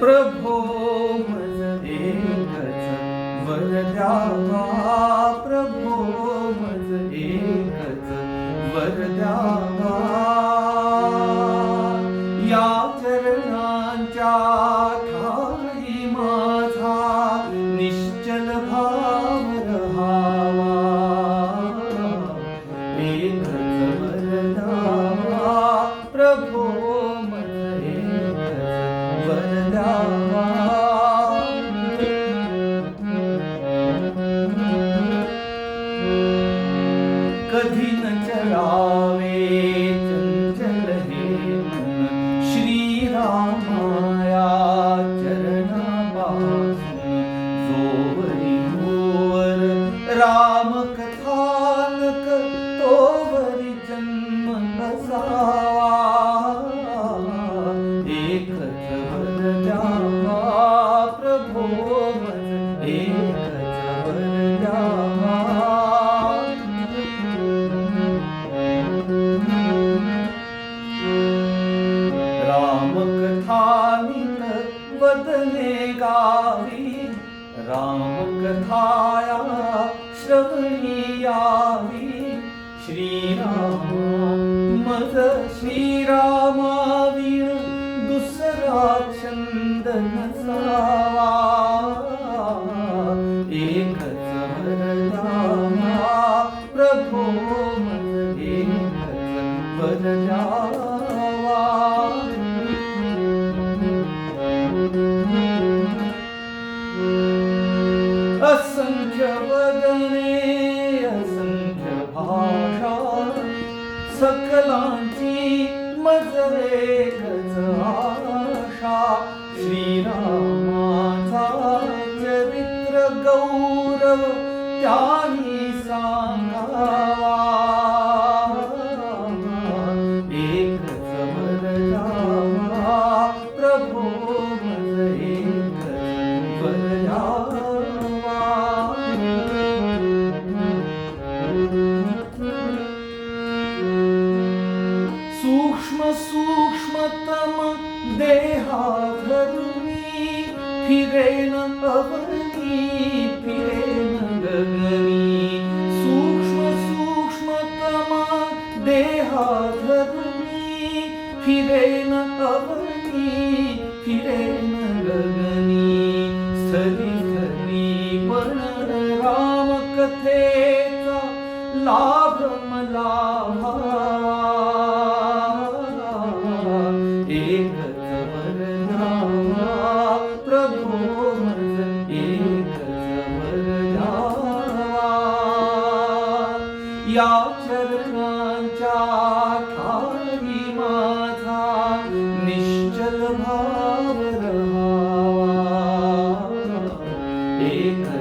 प्रभो मज एकच वर द्यावा प्रभो मज एकच वर या चरणांच्या Oh. वदने गावी रामकथाया श्रवणी यावी। श्रीराम मज श्रीरामा वीण दुसरा छंद नसावा। एकच असंख्य वदने असंख्य भाषा सकलांची मजरेकच आशा श्रीरामाचा चरित्र गौरव त्याही सांगा. देहाधरु फिरे न अवन फिरे नङ्गनी सूक्ष्म सूक्ष्म कमा देहाधुनी फिरे नवनी फिरे नङ्गनी सजिगनी मनराम कथे लादमला भार याचरणाच्या ठाई माझा निश्चल भाव रहा एक